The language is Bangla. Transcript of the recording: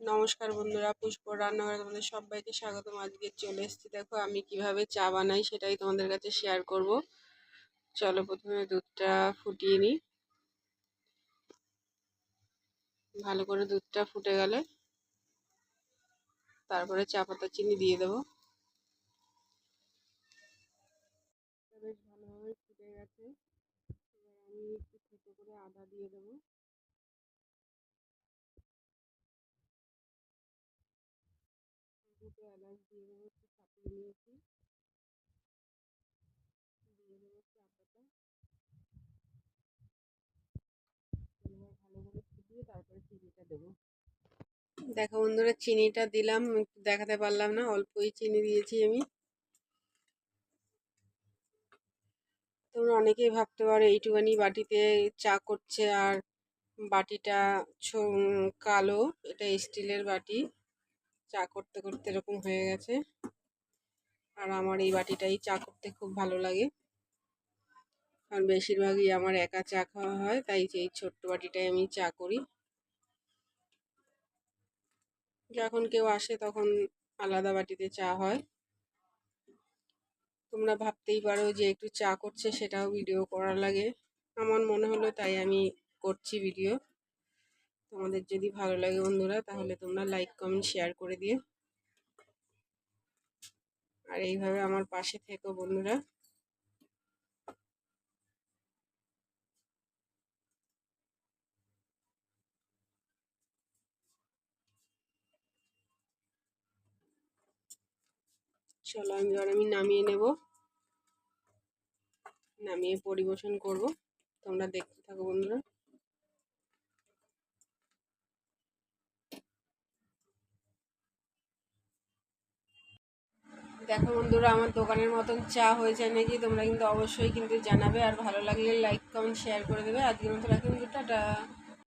নমস্কার বন্ধুরা, পুষ্প রান্নাঘরে তোমাদের সবাইকে স্বাগতম। আজকে চলে এসেছি, দেখো আমি কীভাবে চা বানাই সেটাই তোমাদের কাছে শেয়ার করব। চলো প্রথমে দুধটা ফুটিয়ে নিই। ভালো করে দুধটা ফুটে গেলে তারপরে চা পাতা চিনি দিয়ে দেবো। বেশ ভালোভাবে ফুটে গেছে। এবার আমি একটু ছোটো করে আদা দিয়ে দেবো। দুটো এলাচ দিয়ে দেবো একটু নিয়েছি দিয়ে দেবো করে ফুটিয়ে তারপরে চিনিটা দেবো দেখো বন্ধুরা, চিনিটা দিলাম দেখাতে পারলাম না, অল্পই চিনি দিয়েছি আমি। তোমরা অনেকেই ভাবতে পারো, এইটুখানি বাটিতে চা করছে আর বাটিটা কালো, এটা স্টিলের বাটি। চা করতে করতে এরকম হয়ে গেছে। আর আমার এই বাটিটাই চা করতে খুব ভালো লাগে। কারণ বেশিরভাগই আমার একা চা খাওয়া হয়, তাই এই ছোট্ট বাটিটাই আমি চা করি। যখন কেউ আসে তখন আলাদা বাটিতে চা হয়। তোমরা ভাবতেই পারো যে একটু চা করছে সেটাও ভিডিও করা লাগে। আমার মনে হলো তাই আমি করছি ভিডিও। তোমাদের যদি ভালো লাগে বন্ধুরা, তাহলে তোমরা লাইক কমেন্ট শেয়ার করে দিও। আর এইভাবে আমার পাশে থেকো বন্ধুরা। চলো আমি এবার আমি নামিয়ে নেব। নামিয়ে পরিবেশন করব। তোমরা দেখতে থাকো বন্ধুরা। দেখো বন্ধুরা, আমার দোকানের মতন চা হয়েছে নাকি, তোমরা কিন্তু অবশ্যই কিন্তু জানাবে। আর ভালো লাগলে লাইক কমেন্ট শেয়ার করে দেবে। আজকের মতো রাখি কিন্তু টাটা।